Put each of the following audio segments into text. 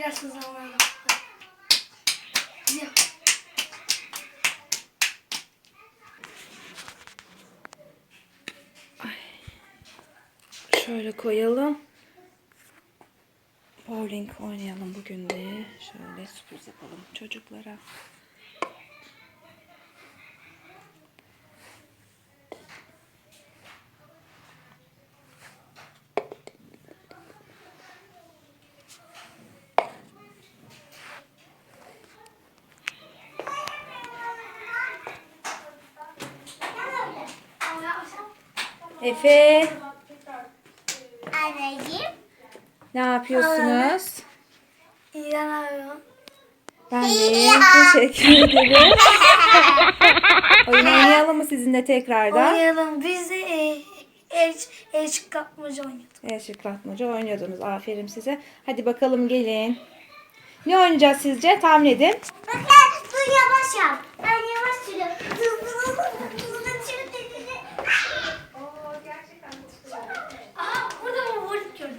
biraz hızlanalım. Gidiyor. Şöyle koyalım. Bowling oynayalım bugün de. Şöyle sürpriz yapalım çocuklara. Efe, Anneciğim. ne yapıyorsunuz? İran arıyorum. Ben de teşekkür ederim. Oyun oynayalım mı sizinle tekrardan? Oynayalım. Biz de e, el, el çıkartmaca oynuyorduk. Şıklatmaca oynuyordunuz. Aferin size. Hadi bakalım gelin. Ne oynayacağız sizce? Tahmin edin. Bakın dur yavaş yap. Ben yavaş sürüyorum. Dur dur dur dur dur dur Aha burada mı vurduk gördüm.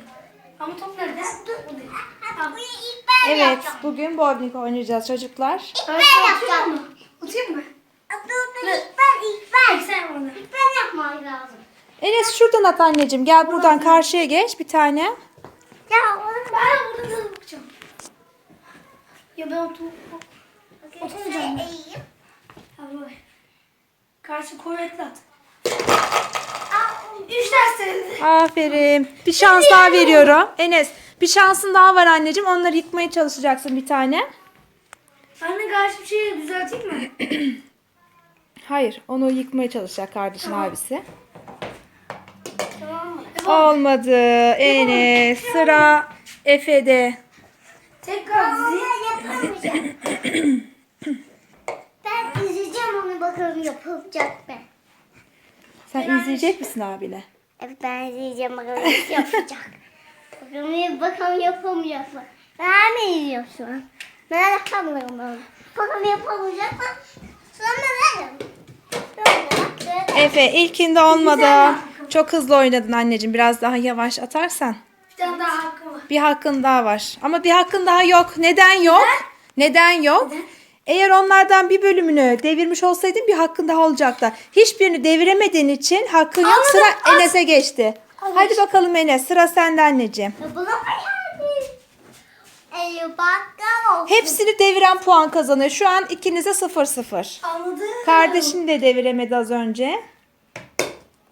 Ama top nerede? Burada. Bu ilk ben Evet yapacağım. bugün bowling oynayacağız çocuklar. İlk ben yapacağım. Atayım mı? Dur ilk ben ilk ben. Sen onu. İlk ben yapmam lazım. Enes şuradan at anneciğim. Gel buradan karşıya geç bir tane. Ya onu Ben buradan bakacağım. Ya ben otur. ben Oturmayacağım ben. eğeyim. Ha böyle. Karşı kuvvetli at. Üç ders. Aferin. Bir şans daha veriyorum. Enes bir şansın daha var anneciğim. Onları yıkmaya çalışacaksın bir tane. Anne karşı bir şeyi düzelteyim mi? Hayır onu yıkmaya çalışacak kardeşin abisi. tamam mı? Olmadı. Enes sıra Efe'de. Tekrar yapamayacağım. ben izleyeceğim onu bakalım yapacak mı? Sen izleyecek misin abine? Evet ben izleyeceğim bakalım nasıl yapacak. bakalım, bakalım yapamayacak mı? Ben mi izliyorum şu an? Ben yapamıyorum onu. Bakalım yapamayacak mı? Sonra ben Efe ilkinde olmadı. Çok hızlı oynadın anneciğim. Biraz daha yavaş atarsan. Bir tane daha hakkım var. Bir hakkın daha var. Ama bir hakkın daha yok. Neden yok? Neden yok? Eğer onlardan bir bölümünü devirmiş olsaydın bir hakkın daha olacaktı. Hiçbirini deviremediğin için hakkın yok. Anladım. Sıra Enes'e geçti. Hadi bakalım Enes. Sıra sende anneciğim. Hepsini deviren puan kazanıyor. Şu an ikinize 0-0. Anladım. Kardeşini de deviremedi az önce.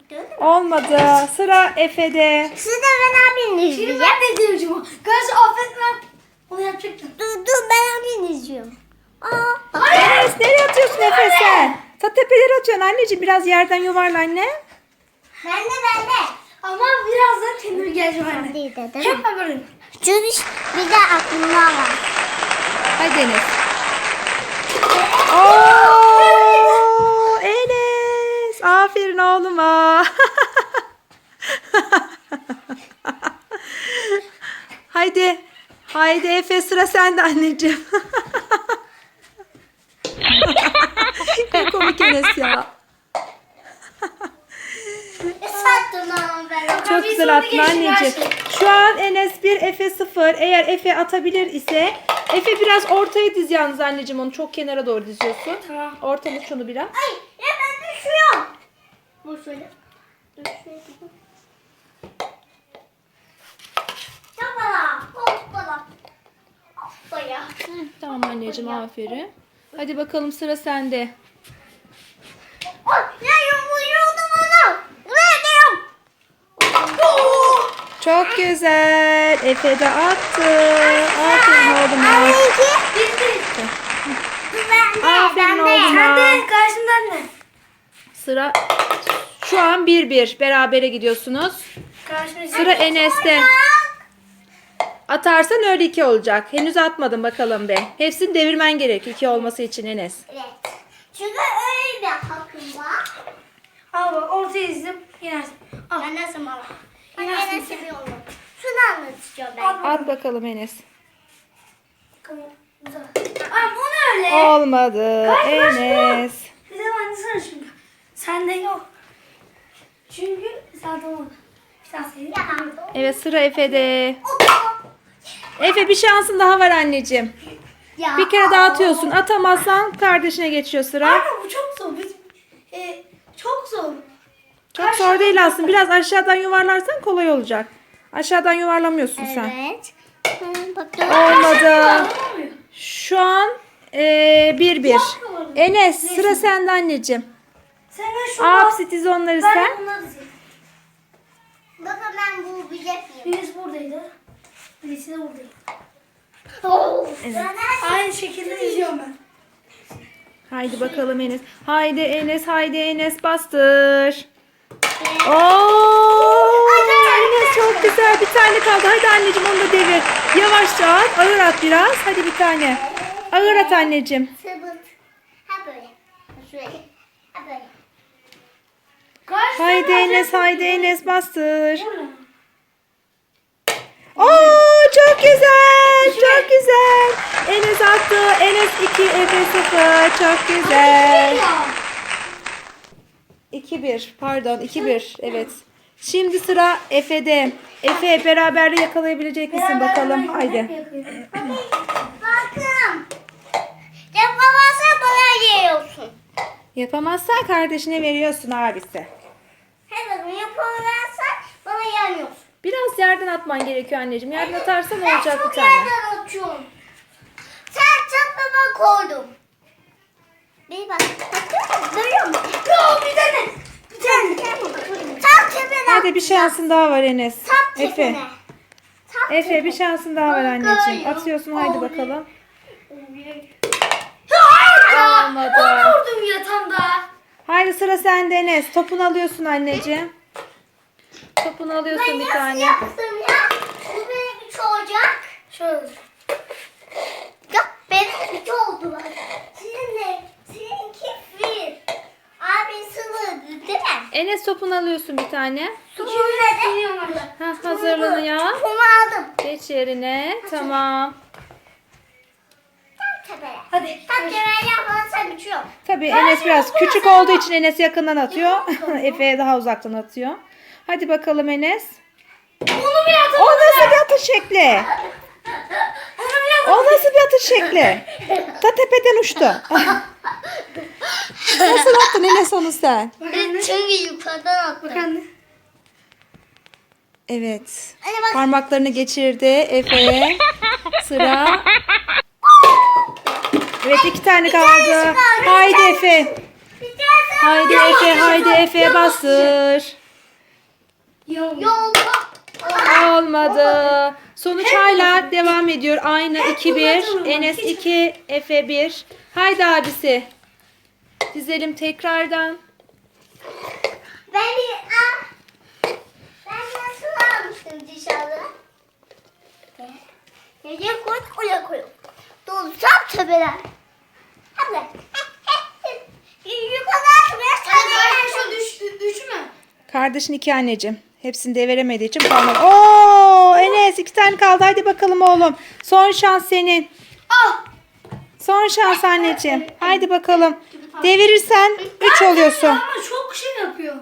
Gördün mü? Olmadı. Sıra Efe'de. Siz de ben abini Şimdi izleyeceğim. ben de izleyeceğim. Karşı affetmem. Onu yapacaktım. Dur dur ben abini izliyorum. Aa, Enes nereye atıyorsun Efe sen? Ta tepeleri atıyorsun anneciğim. Biraz yerden yuvarla anne. ben de ben de. Ama birazdan kendime geleceğim anne. Değil de değil Hep mi? böyleyim. Çünkü bir de aklımda var. Hadi Enes. Oo, Enes. Aferin oğluma. Haydi. Haydi Efe sıra sende anneciğim. ne komik Enes ya. Çok güzel geçin anneciğim. Şu an Enes 1, Efe 0. Eğer Efe atabilir ise Efe biraz ortaya diz yalnız anneciğim onu çok kenara doğru diziyorsun. Tamam. Ortalık şunu biraz. Ay ya ben düşüyorum. Bu şöyle. Tamam anneciğim aferin. Hadi bakalım sıra sende. Çok güzel. Efe de attı. Aferin oğluma. Aferin oğluma. Hadi karşımda anne. Sıra şu an 1-1. Berabere gidiyorsunuz. Sıra Enes'te. Atarsan öyle 2 olacak. Henüz atmadın bakalım be. Hepsini devirmen gerek 2 olması için Enes. Evet. Çünkü öyle bir hakkım var. Bak ortaya izle. Yenersin. Al. Ben nasıl mala? Ben Yenersin. yine seviyorum. Şunu anlatacağım ben. At bakalım Enes. Ay bu ne öyle? Olmadı. Kaç, kaç? Enes. Bir de ben sana çünkü. Sende yok. Çünkü zaten orada. Bir tane senin. Ya. Evet sıra Efe'de. Efe bir şansın daha var anneciğim. Ya. Bir kere daha atıyorsun. Atamazsan kardeşine geçiyor sıra. Anne bu çok zor. Biz, e, çok zor. Çok zor değil aslında. Biraz aşağıdan yuvarlarsan kolay olacak. Aşağıdan yuvarlamıyorsun sen. Evet. Bak dur. Olmadı. Şu an eee, bir bir. Enes sıra sende anneciğim. Sen şu Ap bak- sitizonları Ben sen. bunları dizeyim. Bakın ben bu bilecek miyim? Birisi buradaydı. Birisi de buradaydı. Evet. Aynı şekilde diziyorum ben. Haydi bakalım Enes. Haydi Enes, haydi Enes bastır. Oo! Enes çok güzel. Bir tane kaldı. Hadi anneciğim onu da devir. Yavaşça at. Ağır at biraz. Hadi bir tane. Ağır at anneciğim. Haydi Enes, haydi Enes bastır. Oo çok güzel. Çok güzel. Enes attı. Enes 2 Efe 0. Çok güzel. Ya. 2-1 pardon 2-1 evet. Şimdi sıra Efe'de. Efe beraberliği yakalayabilecek misin Beraber bakalım. Haydi. yapıyorum. Bakın. Yapamazsan bana yiyorsun. Yapamazsan kardeşine veriyorsun abisi. Hemen yapamazsan bana yemiyorsun. Biraz yerden atman gerekiyor anneciğim. Yerden atarsan olacak bir çok tane. yerden atıyorum. Sen çatmama koydum. Bir bak. Bakın görüyor musun? Yok bir tane. Bir tane. Tam tepene. Hadi bir şansın daha var Enes. Tam Efe. tepene. Tam Efe bir şansın daha var anneciğim. Atıyorsun haydi bakalım. Olmadı. Onu vurdum yatağımda. Haydi sıra sende Enes. Topunu alıyorsun anneciğim. Topunu alıyorsun Ben bir nasıl tane. yaptım ya? Bu benim üç olacak. Şöyle. Ya benim üç oldular. Sizin ne? Seninki bir. Abi sıvı değil mi? Enes topunu alıyorsun bir tane. Topum nerede? Ha, hazırlanıyor. Topumu aldım. Geç yerine. Tamam. Tam tepeye. Hadi. Tam tepeye yapmazsan bitiyor. Tabii Enes biraz küçük olduğu için Enes yakından atıyor. Efe daha uzaktan atıyor. Hadi bakalım Enes. Onu bile O atamadım. nasıl bir atış şekli? O nasıl bir atış şekli? Ta tepeden uçtu. nasıl attın Enes onu sen? Çünkü yukarıdan attım. Bak anne. Evet. Anne bak. Parmaklarını geçirdi Efe. Sıra. Evet iki tane kaldı. Haydi Efe. Haydi Efe, haydi Efe bastır. Yok. Yolda. Olmadı. Sonuç hala devam ediyor. Aynı 2-1. Enes 2, Efe 1. Haydi abisi. Dizelim tekrardan. Ben bir al. Ben nasıl almıştım dışarıda? Nereye koy, oraya koy. Dolsam tepeler. Hadi. Yukarı atmaya Hadi sen şu düş, üç mü? Kardeşin iki anneciğim. Hepsini de veremediği için al- Oo Enes iki tane kaldı. Hadi bakalım oğlum. Son şans senin. Al. Son şans anneciğim. Haydi bakalım. Devirirsen 3 oluyorsun. Ama çok şey yapıyor.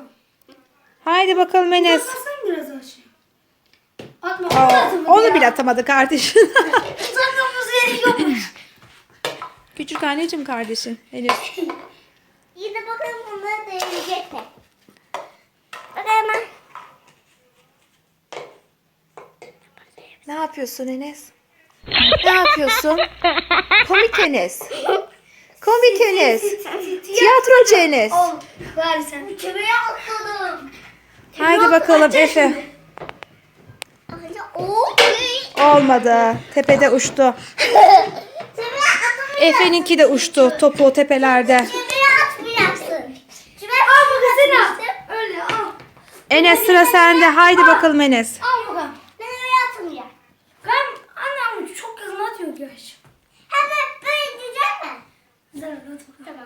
Haydi bakalım Enes. Biraz şey. Atma. Onu atamadı onu ya. bile atamadı kardeşin. Tutamamız gerekiyormuş. Küçük anneciğim kardeşin. İyi de bakalım bunları deneyecek mi? Bakalım ben. Ne yapıyorsun Enes? Ne yapıyorsun? Komik Enes. Komik Enes. Tiyatrocu Enes. Al. Ver sen. Kemeye atladım. Haydi bakalım Efe. Olmadı. Tepede uçtu. Efe'ninki de uçtu. Topu o tepelerde. Enes sıra sende. Haydi bakalım Enes. Al bakalım. Ben öyle atmayacağım. Ben anne ama çok yakın atıyor gerçi. Hemen böyle diyecek mi? Güzel at bakalım. Tamam.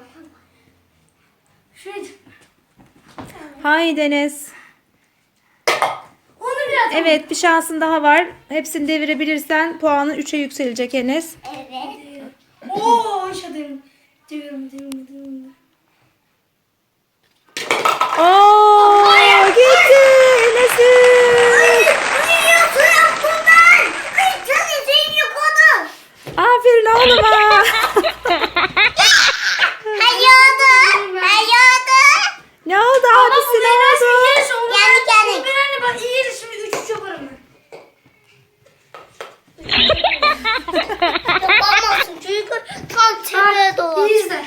Şuraya Haydi Enes. Onu bile at. Evet bir şansın daha var. Hepsini devirebilirsen puanın 3'e yükselecek Enes. Evet. Oo aşağı devrim. Devrim devrim devrim. Oo gitti Enes'in. Ay, yiyorsun bundan. Ay, can izin oğluma. Hayırdı. Ne oldu abisi ne oldu? Kendi kendine. Ben anne bak iyi de şimdi 3 3 yaparım ben. Yapamazsın çünkü tepeye doğru. İyi izle.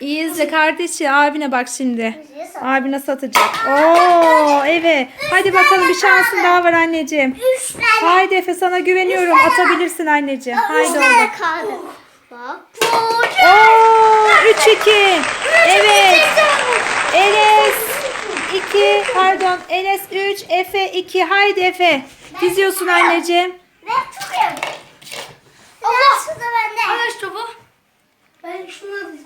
İyi izle kardeşi abine bak şimdi. Abine satacak. Oo evet. Hadi bakalım bir şansın daha var anneciğim. Üç tane. Haydi Efe sana güveniyorum. Atabilirsin anneciğim. Haydi oğlum. kaldı. Bak. Oo 3-2. Evet. Enes 2 pardon Enes 3 Efe 2 haydi Efe diziyorsun anneciğim Ve tutuyorum. Allah. Sıra bende. Al topu. Ben şunu alayım.